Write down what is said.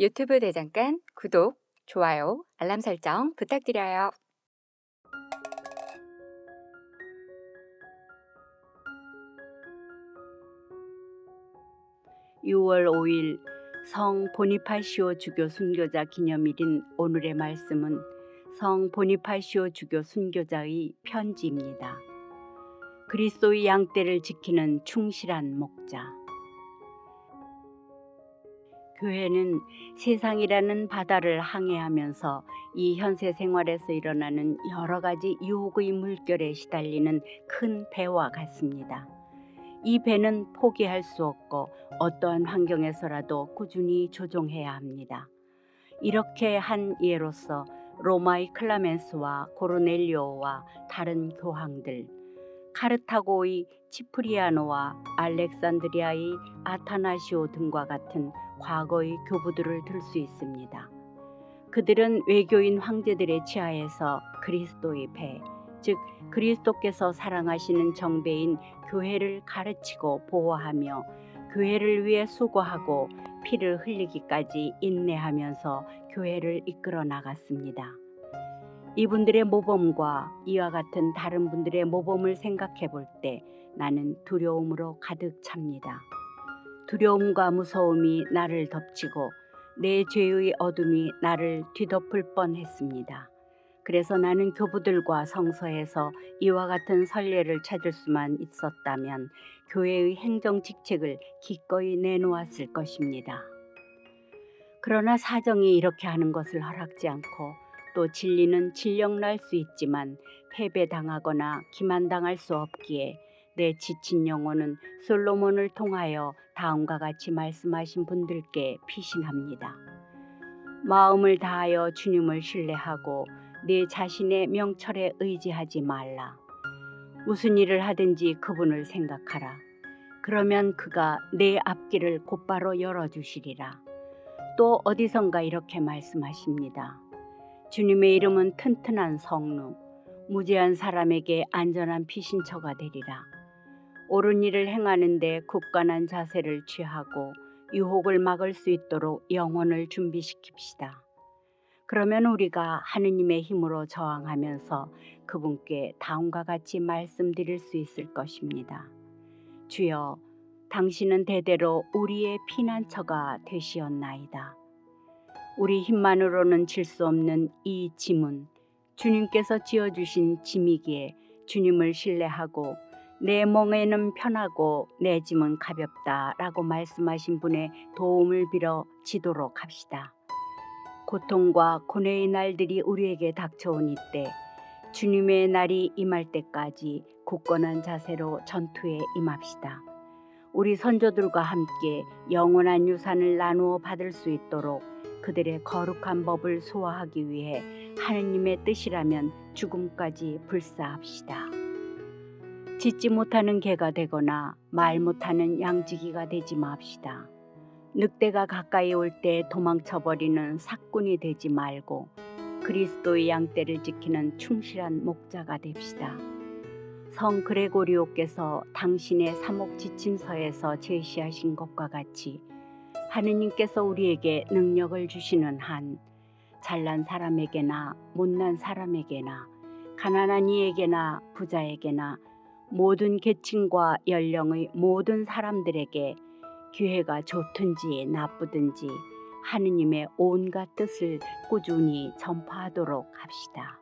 유튜브 대장간 구독, 좋아요, 알람 설정 부탁드려요. 6월 5일 성 보니파시오 주교 순교자 기념일인 오늘의 말씀은 성 보니파시오 주교 순교자의 편지입니다. 그리스도의 양떼를 지키는 충실한 목자. 교회는 세상이라는 바다를 항해하면서 이 현세 생활에서 일어나는 여러 가지 유혹의 물결에 시달리는 큰 배와 같습니다. 이 배는 포기할 수 없고 어떠한 환경에서라도 꾸준히 조종해야 합니다. 이렇게 한 예로서 로마의 클라멘스와 고르넬리오와 다른 교황들, 카르타고의 치프리아노와 알렉산드리아의 아타나시오 등과 같은 과거의 교부들을 들 수 있습니다. 그들은 외교인 황제들의 치하에서 그리스도의 배, 즉 그리스도께서 사랑하시는 정배인 교회를 가르치고 보호하며 교회를 위해 수고하고 피를 흘리기까지 인내하면서 교회를 이끌어 나갔습니다. 이분들의 모범과 이와 같은 다른 분들의 모범을 생각해 볼 때 나는 두려움으로 가득 찹니다. 두려움과 무서움이 나를 덮치고 내 죄의 어둠이 나를 뒤덮을 뻔했습니다. 그래서 나는 교부들과 성서에서 이와 같은 선례를 찾을 수만 있었다면 교회의 행정 직책을 기꺼이 내놓았을 것입니다. 그러나 사정이 이렇게 하는 것을 허락지 않고 또 진리는 진령날 수 있지만 패배당하거나 기만당할 수 없기에 내 지친 영혼은 솔로몬을 통하여 다음과 같이 말씀하신 분들께 피신합니다. 마음을 다하여 주님을 신뢰하고 내 자신의 명철에 의지하지 말라. 무슨 일을 하든지 그분을 생각하라. 그러면 그가 내 앞길을 곧바로 열어주시리라. 또 어디선가 이렇게 말씀하십니다. 주님의 이름은 튼튼한 성루, 무죄한 사람에게 안전한 피신처가 되리라. 옳은 일을 행하는데 굳건한 자세를 취하고 유혹을 막을 수 있도록 영혼을 준비시킵시다. 그러면 우리가 하느님의 힘으로 저항하면서 그분께 다음과 같이 말씀드릴 수 있을 것입니다. 주여, 당신은 대대로 우리의 피난처가 되시었나이다. 우리 힘만으로는 질 수 없는 이 짐은 주님께서 지어주신 짐이기에 주님을 신뢰하고 내 멍에는 편하고 내 짐은 가볍다 라고 말씀하신 분의 도움을 빌어 지도록 합시다. 고통과 고뇌의 날들이 우리에게 닥쳐온 이때 주님의 날이 임할 때까지 굳건한 자세로 전투에 임합시다. 우리 선조들과 함께 영원한 유산을 나누어 받을 수 있도록 그들의 거룩한 법을 소화하기 위해 하느님의 뜻이라면 죽음까지 불사합시다. 짖지 못하는 개가 되거나 말 못하는 양지기가 되지 맙시다. 늑대가 가까이 올 때 도망쳐버리는 사꾼이 되지 말고 그리스도의 양떼를 지키는 충실한 목자가 됩시다. 성 그레고리오께서 당신의 사목 지침서에서 제시하신 것과 같이 하느님께서 우리에게 능력을 주시는 한 잘난 사람에게나 못난 사람에게나 가난한 이에게나 부자에게나 모든 계층과 연령의 모든 사람들에게 기회가 좋든지 나쁘든지 하느님의 온갖 뜻을 꾸준히 전파하도록 합시다.